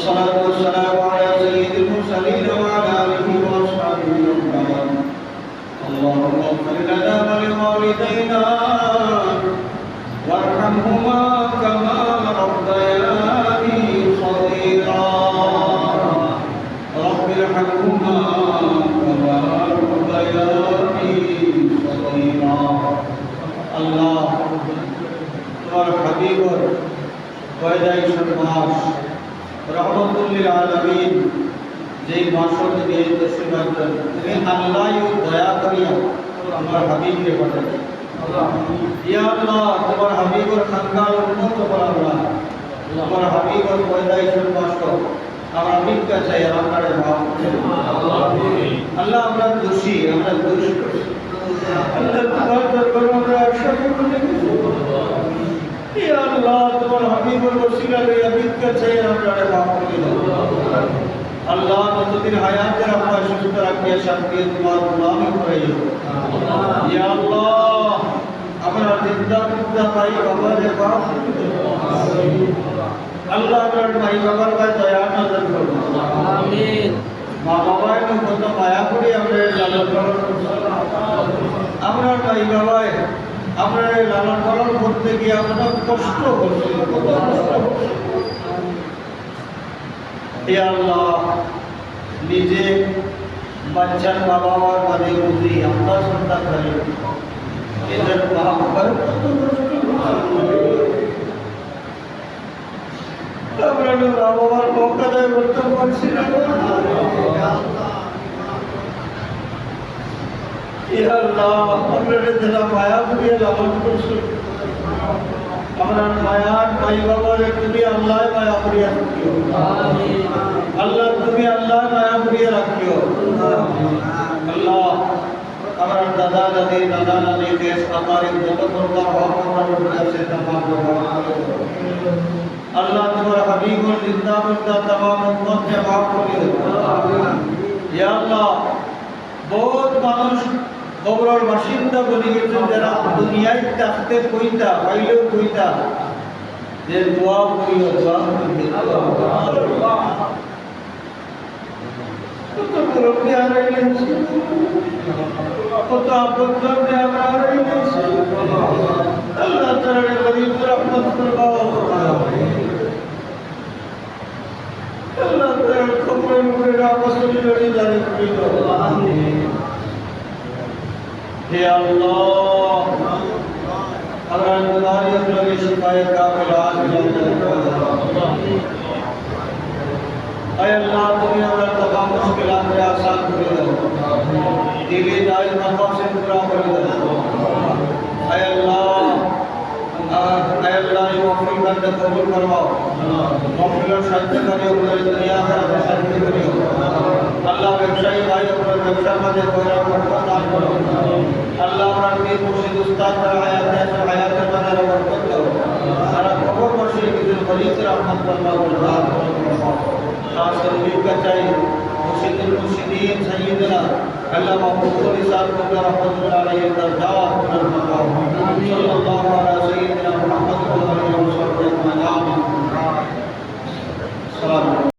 والصلاة والسلام على سيد المرسلين وعلى آله وأصحابه أجمعين اللهم اغفر لنا ولوالدينا وارحمهما كما ربياني صغيرا. رب ارحمهما كما ربياني صغيرا. الله والحبيب وإليك الناس রহমতুল্লিল আলমিন, যেই তসলিম আছেন তুমি আল্লাহ দয়া করিয়া আমার হাবিবকে পাঠাই ইয়া আল্লাহ, তোমার হাবিবর খানকার উন্নত করা আল্লাহ তোমার হাবিবর পয়দাইশের মাস আমরা ভিক্ষা চাই আপনার ভাব আল্লাহ আমরা দোষী, আমরা দোষ করি। আল্লাহ আমরা আশা করি ইয়া আল্লাহ তোমার হাবিবুর ওসিলা লইয়া ভিক্ষা চাই আমরা মাফ করে আল্লাহ যতদিন হায়াতের আপনার সুস্থ রাখিয়া শান্তি তোমার গোলামি করাইও ইয়া আল্লাহ আমরা জিন্দা মুর্দা ভাই বাবার বাপ আল্লাহ আমরা লালন পালন করতে গিয়ে আমরা কষ্ট করছি আল্লাহ, নিজে বাচ্চার বাবা মার মানে বুঝি আমরা সন্তান ধরে এদের করে কত আমরা তো মা বাবার দেয় করতে পারছি না। আপনাদের জেলা মায়াপুরি লাভন করছি আমরা মায়ার ভাই বাবার তুমি আল্লাহ মায়াপুরিয়া রাখিও আল্লাহ তুমি আল্লাহ মায়াপুরিয়া রাখিও আল্লাহ আমার দাদা দাদি দাদা দাদি দেশ আমার যত প্রকার হওয়ার তমাম আল্লাহ তোমার হাবিবুল জিন্দা মুন্দা তমাম উম্মত কে মাফ করিও ইয়া আল্লাহ বহুত মানুষ কবরের বাসিন্দা বলে গেছেন যারা দুনিয়ায় থাকতে কইতা, পাইলেও কইতা, যে দোয়া করিও দোয়া করিও কত মুরব্বী হারাইলেন কত আবদ্ধ আমরা হারাইলেন আল্লাহ তাআলা গরিব রহমত করবাও আল্লাহ তাআলা কবরের উপরে রাবসুল জড়ি জারি করিল हे अल्लाह। अगर बीमारियों की शिकायत का इलाज अल्लाह, तुम्हें और तमाम मुश्किल में आसान कर दो दिली जायज़ मकाम से पूरा कर दो अल्लाह अल्लाह, ये मौफिल बंद कबूल करवाओ। मौफिल और शांति करियो दुनिया में शांति करियो ব্যবসার মাঝে কইরা বরকত দান করো আল্লাহ আমরা পীর মুর্শিদ উস্তাদ হায়াতে আছে হায়াতের মাঝে বরকত দাও সারা খবর বসে কিছু ফরিদ রহমত আল্লাহ বরকত খাস করে ভিক্ষা চাই মুর্শিদুল মুর্শিদিন সাইয়্যিদনা আল্লাহ মাহমুদ সাহেব কবর রহমতুল্লাহ আলাইহি দরজাত পুনর